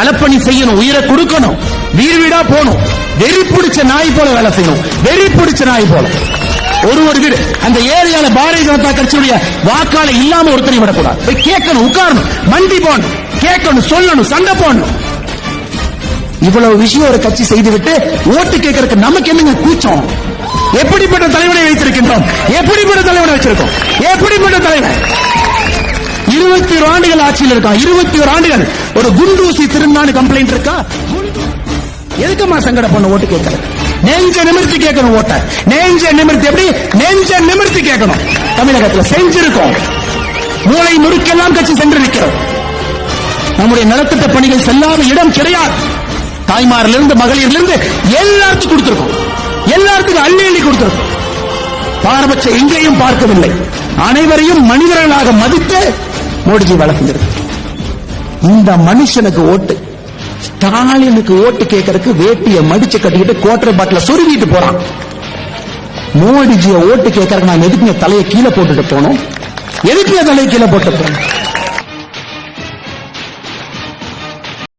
களப்பணி செய்யணும் உயிரை கொடுக்கணும். வீடு வீடா போகணும். வெறி பிடிச்ச நாய் போல வேலை செய்யணும். வெறி பிடிச்ச நாய் போல. ஒரு ஒரு வீடு. அந்த ஏரியால பாரதிய ஜனதா கட்சியுடைய வாக்காள இல்லாம ஒருத்தரை விடக்கூடாது. போய் கேட்கணும் உட்காரணும். மண்டி போகணும். கேட்கணும் சொல்லணும் சண்டை போடணும். இவ்வளவு விஷயம் ஒரு கட்சி செய்துவிட்டு ஓட்டு கேட்கறதுக்கு நமக்கு என்னங்க கூச்சம்? எப்படிப்பட்ட தலைவனை வைத்திருக்கின்றோம்? எப்படிப்பட்ட தலைவனை வச்சிருக்கோம்? எப்படிப்பட்ட தலைவன் இருபத்தி ஒரு ஆண்டுகள் ஆட்சியில் இருக்கா? இருபத்தி ஒரு ஆண்டுகள். ஒரு குண்டூசி திருநாடு கம்ப்ளைண்ட் இருக்கா? எதுக்குமா சங்கட பண்ண ஓட்டு கேட்கறது நெஞ்ச நிமிர்த்தி கேட்கணும் ஓட்ட. நெஞ்ச நிமிர்த்தி எப்படி? நெஞ்ச நிமிர்த்தி கேட்கணும். தமிழகத்தில் செஞ்சிருக்கோம். மூளை முறுக்கெல்லாம் கட்சி சென்றிருக்கிறோம் நம்முடைய நலத்திட்ட பணிகள் செல்லாத இடம் கிடையாது. தாய்மாரிலிருந்து மகளிரிலிருந்து எல்லாத்துக்கும் கொடுத்திருக்கோம். எல்லாத்துக்கும் அள்ளி அள்ளி கொடுத்திருக்கோம். பாரபட்சம் எங்கேயும் பார்க்கவில்லை. அனைவரையும் மனிதர்களாக மதித்து மோடிஜி வழங்குகிறது இந்த மனுஷனுக்கு ஓட்டு ஸ்டாலினுக்கு ஓட்டு கேட்கறதுக்கு வேட்டியை மடிச்சு கட்டிக்கிட்டு கோட்டரை பாட்டில சொருவிட்டு போறான். மோடிஜிய ஓட்டு கேட்கறதுக்கு நான் எதுக்கு தலையை கீழே போட்டுட்டு போனோம்? எதுக்கு தலையை கீழே போட்டு போனோம்?